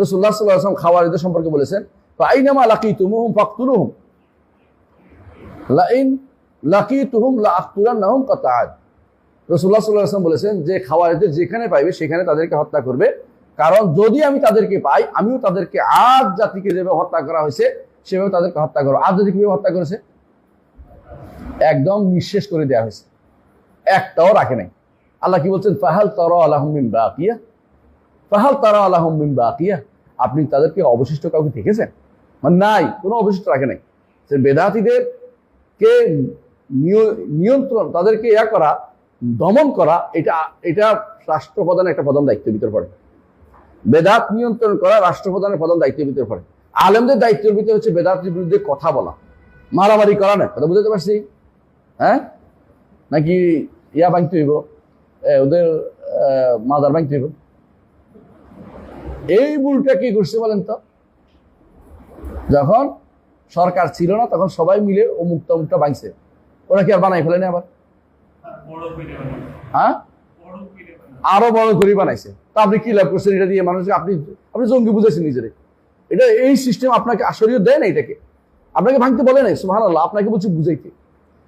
রসুল্লাহ সাল্লাহ আসলাম খাওয়ারিদের সম্পর্কে বলেছেন আইনামা লাকি লাইন লাকি তুহুম রসুল্লাহ সাল্লাহ আসলাম বলেছেন, যে খাওয়ারিদের যেখানে পাইবে, সেখানে তাদেরকে হত্যা করবে। কারণ যদি আমি তাদেরকে পাই, আমিও তাদেরকে আজ জাতিকে যেভাবে হত্যা করা হয়েছে, সেভাবে তাদেরকে হত্যা করব। আজ জাতি কীভাবে হত্যা করেছে? একদম নিঃশেষ করে দেওয়া হয়েছে। একটাও রাখে নাই। আল্লাহ কি বলছেন, ফাহাল তর আলাহমিন বাকিয়া? ফাহাল তারা আলাহমিন বাকিয়া। আপনি তাদেরকে অবশিষ্ট কাউকে দেখেছেন? মানে নাই, কোনো অবশিষ্ট রাখে নাই। সে বেদাতিদের কে নিয়ন্ত্রণ, তাদেরকে ইয়া করা, দমন করা, এটা এটা রাষ্ট্রপ্রধানের একটা প্রধান দায়িত্বের ভিতর পড়ে। বেদাত নিয়ন্ত্রণ করা রাষ্ট্রপ্রধানের প্রধান দায়িত্বের ভিতরে পড়ে। আলেমদের দায়িত্বের ভিতরে হচ্ছে বেদাতের বিরুদ্ধে কথা বলা। মারামারি করা না, কথা বুঝতে পারছি? হ্যাঁ? নাকি ইয়া ভাঙতে হইব? ওদের মাদার ভাঙতে হইব? এই ভুলটা কি করছে বলেন তো? যখন সরকার ছিল না, তখন সবাই মিলে অমুক তমুকটা ভাঙছে। ওরা কি আর বানাই ফেলেনি আবার? হ্যাঁ? আরও বড় করে বানাইছে। তা আপনি কি লাভ করছেন এটা দিয়ে মানুষকে? আপনি আপনি জঙ্গি বুঝেছেন নিজেরে। এটা এই সিস্টেম আপনাকে আসরিও দেয় না এটাকে। আপনাকে ভাঙতে বলে নাই সুহান আল্লাহ আপনাকে বলছে বুঝাইতে।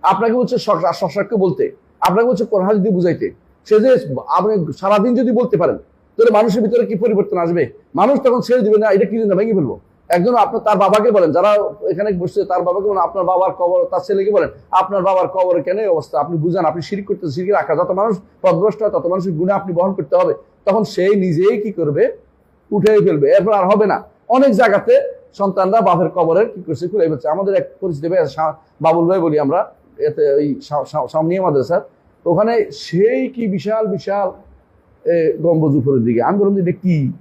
আপনাকে বলছে শশাককে বলতে। আপনাকে বলছে কোরআন যদি বুঝাইতে। সে যে আপনি সারাদিন যদি বলতে পারেন তাহলে মানুষের ভিতরে কি পরিবর্তন আসবে? মানুষ তখন ছেড়ে দিবে না, এটা কি জন্য ভেঙে ফেলব? একজন আপনার, তার বাবাকে বলেন, যারা এখানে বসছে তার বাবাকে বলেন, আপনার বাবার কবর, তার ছেলেকে বলেন, আপনার বাবার কবরে কেন অবস্থা? আপনি বুঝান, আপনি শিরিক করতে শিরিক রাখা যত মানুষ পদভ্রষ্ট হয়, তত মানুষের গুণে আপনি বহন করতে হবে। তখন সেই নিজেই কি করবে? উঠে ফেলবে। এরপর আর হবে না। অনেক জায়গাতে সন্তানরা বাপের কবরের কি করছে, খুলে ফেলছে। আমাদের এক পরিচিত বাবুল ভাই বলি আমরা, এতে ওই সামনে আমাদের স্যার ওখানে সেই কি বিশাল বিশাল গম্বুজ উপরের দিকে। আমি বললাম, এটা কি?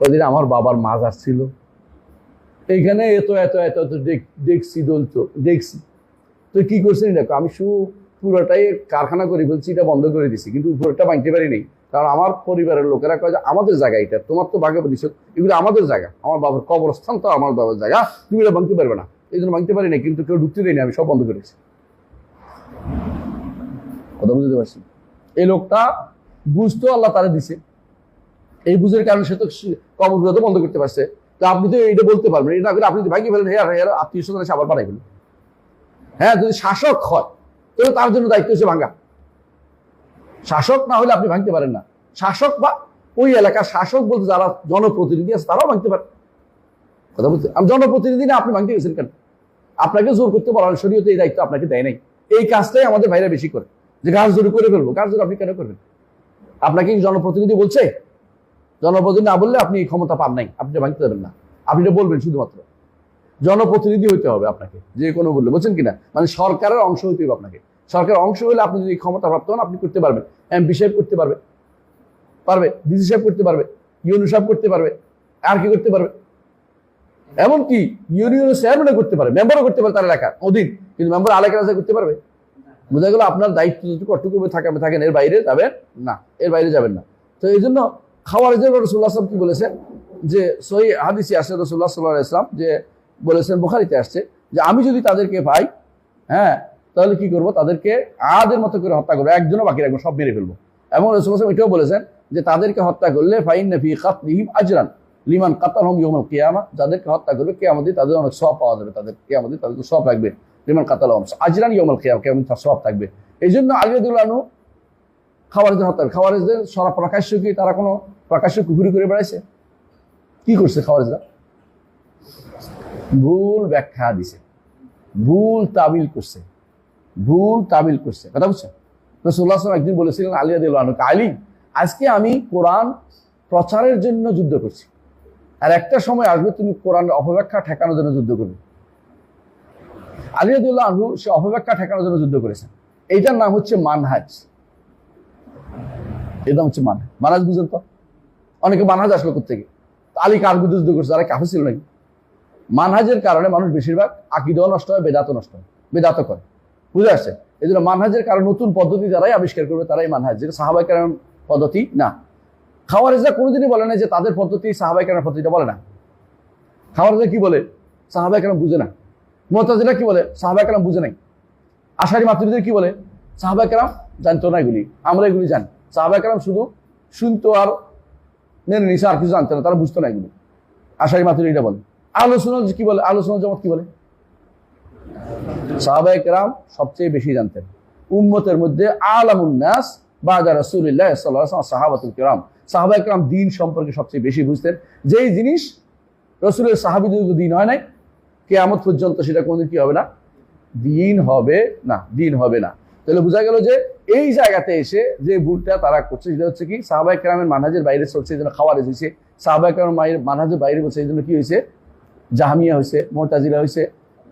কদিন আমার বাবার মাজার ছিল এইখানে এত এত এত এত, দেখ- দেখছি, দলতো, দেখছি। তো কি করছেন দেখো আমি শু পুরোটাই কারখানা করে ফেলছি, এটা বন্ধ করে দিছি, কিন্তু উপরটা ভাঙতে পারি নাই। কারণ আমার পরিবারের লোকেরা কয় যে, আমাদের জায়গা এটা, তোমার তো বাঘে দিচ্ছ এগুলো আমাদের জায়গা, আমার বাবার কবরস্থান তো আমার বাবার জায়গা, তুমি এটা ভাঙতে পারবে না। এই জন্য ভাঙতে পারি না কিন্তু কেউ ঢুকতে দেয়নি, আমি সব বন্ধ করেছি। কথা বুঝতে পারছি? এই লোকটা বুঝতো আল্লাহ তারা দিছে। এই বুঝের কারণে সে তো কবরগুলো বন্ধ করতে পারছে। তো আপনি তো এটা বলতে পারবেন। এটা করে আপনি ভাঙিয়ে ফেলেন হ্যাঁ হ্যাঁ আত্মীয় স্বজন এসে আবার ফেলেন হ্যাঁ যদি শাসক হয়, তাহলে তার জন্য দায়িত্ব হচ্ছে ভাঙা। শাসক না হলে আপনি ভাঙতে পারেন না। শাসক বা ওই এলাকার শাসক বলতে যারা জনপ্রতিনিধি আছে, তারাও ভাঙতে পারে। কথা বলতে আমি জনপ্রতিনিধি না, আপনি ভাঙতে গেছেন কেন? আপনাকে জোর করতে বলা হয় শরীয়তে এই দায়িত্ব আপনাকে দেয় নাই। এই কাজটাই আমাদের ভাইরা বেশি করে। যে গাছ জোর করে ফেলব গাছ জোর আপনি কেন করবেন? আপনাকে জনপ্রতিনিধি বলছে? জনপ্রতিনিধি না বললে আপনি ক্ষমতা পান নাই, আপনি ভাঙতে দেবেন না। আপনি এটা বলবেন শুধুমাত্র। জনপ্রতিনিধি হইতে হবে আপনাকে, যে কোনো বললে। বলছেন কিনা? মানে সরকারের অংশ হইতে হবে আপনাকে। সরকারের অংশ হলে আপনি যদি ক্ষমতা প্রাপ্ত হন, আপনি করতে পারবেন। এমপি সাহেব করতে পারবে। পারবে। ডিসি সাহেব করতে পারবে। ইউনি সাহেব করতে পারবে। আর কি করতে পারবে? এমনকি ইউনিয়ন চেয়ারম্যানও করতে পারে মেম্বারও করতে পারে তার এলাকার অধীন। কিন্তু মেম্বার কাছে করতে পারবে। বোঝা গেল আপনার দায়িত্ব কটুকু থাকেন থাকেন, এর বাইরে যাবেন না। এর বাইরে যাবেন না। তো এই জন্য খাওয়ার জন্য রসুল্লাহ আসলাম কি বলেছেন? যে সই হাদিসি আসে রসুল্লাহ সাল্লাহ ইসলাম যে বলেছেন, বোখারিতে আসছে যে আমি যদি তাদেরকে পাই হ্যাঁ তাহলে কি করব? তাদেরকে আদের মতো করে হত্যা করব, একজনও বাকি রাখব, সব মেরে ফেলব। এবং রসুল্লাহ এটাও বলেছেন যে তাদেরকে হত্যা করলে ফাইন নফি খাতলিহিম আজরান, লিমান কাতালহম ইয়মল কেয়ামা, যাদেরকে হত্যা করবে কেয়ামতি তাদের অনেক সব পাওয়া যাবে, তাদের কেয়ামতি তাদের সব লাগবে। লিমান কাতালহম আজরান ইয়মল কিয়াম কেয়ামতি তার সব থাকবে। এই জন্য আলিয়াদুল্লাহনু খাওয়ারিদের হত্যা খাওয়ারিদের সারা প্রকাশ্য কি তারা কোনো প্রকাশ্য কুকুরি করে বেড়াইছে? কি করছে খাওয়ারিজরা? ভুল ব্যাখ্যা দিছে। ভুল তাবিল করছে। ভুল তামিল করছে। কথা বুঝছেন? রসুল্লাহ একদিন বলেছিলেন আলিয়া দিল আনুকে আজকে আমি কোরআন প্রচারের জন্য যুদ্ধ করছি। আর একটা সময় আসবে তুমি কোরআনের অপব্যাখ্যা ঠেকানোর জন্য যুদ্ধ করবে। আলিয়াদুল্লাহ আনহু, সে অপব্যাখ্যা ঠেকানোর জন্য যুদ্ধ করেছেন। এইটার নাম হচ্ছে মানহাজ। নাম হচ্ছে মানহাজ। মানহাজ বুঝেন তো? অনেকে মানহাজ আসলো থেকে আলী কার বিরুদ্ধে যুদ্ধ করছে? আরে কাফে ছিল নাকি? মানহাজের কারণে মানুষ বেশিরভাগ আকিদাও নষ্ট হয়, বেদাতও নষ্ট হয় বেদাত করে। বুঝে আসছে? এই জন্য মানহাজের কারণ নতুন পদ্ধতি যারাই আবিষ্কার করবে, তারাই মানহাজ। যেটা সাহাবাই কারণ পদ্ধতি না। খাওয়ারিজরা কোনোদিনই বলে না যে তাদের পদ্ধতি সাহাবাই কারণ পদ্ধতিটা বলে না। খাওয়ারিজরা কি বলে? সাহাবাই কারণ বুঝে না। মোতাজিরা কি বলে? সাহাবাই কালাম বুঝে নাই। আশারি মাতৃদের কি বলে? সাহাবাই কালাম জানতো না এগুলি। আমরা এগুলি জানি। সাহাবাই কালাম শুধু শুনতো আর মেনে নিছে আর কিছু জানতে না, তারা বুঝতো না এগুলো। আশারি মাত্র এটা বলে। আলোচনা কি বলে? আলোচনা জমত কি বলে? সাহাবাই কেরাম সবচেয়ে বেশি জানতেন। উম্মতের মধ্যে আলামুন্নাস বাদা রসুল্লাহ সাহাবাতুল কেরাম। সাহাবাই কেরাম দিন সম্পর্কে সবচেয়ে বেশি বুঝতেন। যেই জিনিস রসুলের সাহাবিদের দিন হয় নাই কেয়ামত পর্যন্ত সেটা কোনোদিন কি হবে না? দিন হবে না, দিন হবে না। তাহলে বোঝা গেল যে এই জায়গাতে এসে যে ভুলটা তারা করছে সেটা হচ্ছে কি সাহাবাই কেরামের মানহাজের বাইরে চলছে, এই জন্য খাওয়ার হয়েছে। সাহাবাই কেরাম মায়ের মানহাজের বাইরে বলছে, এই জন্য কি হয়েছে? জাহামিয়া হয়েছে মোরতাজিরা হয়েছে।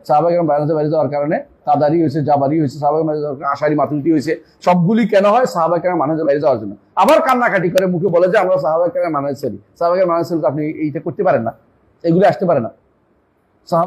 সাহাবাগের বাইরে বাইরে যাওয়ার কারণে কাদারি হয়েছে, জাবারি হয়েছে যাওয়ার কারণে আশারি মাতুলটি হয়েছে। সবগুলি কেন হয়? সাহাবাগের মানুষের বাইরে যাওয়ার জন্য। আবার কান্নাকাটি করে, মুখে বলে যে আমরা সাহাবাগের মানুষ ছেড়ি সাহাবাগের মানুষ তো আপনি এইটা করতে পারেন না। এগুলি আসতে পারে না। সাহাবা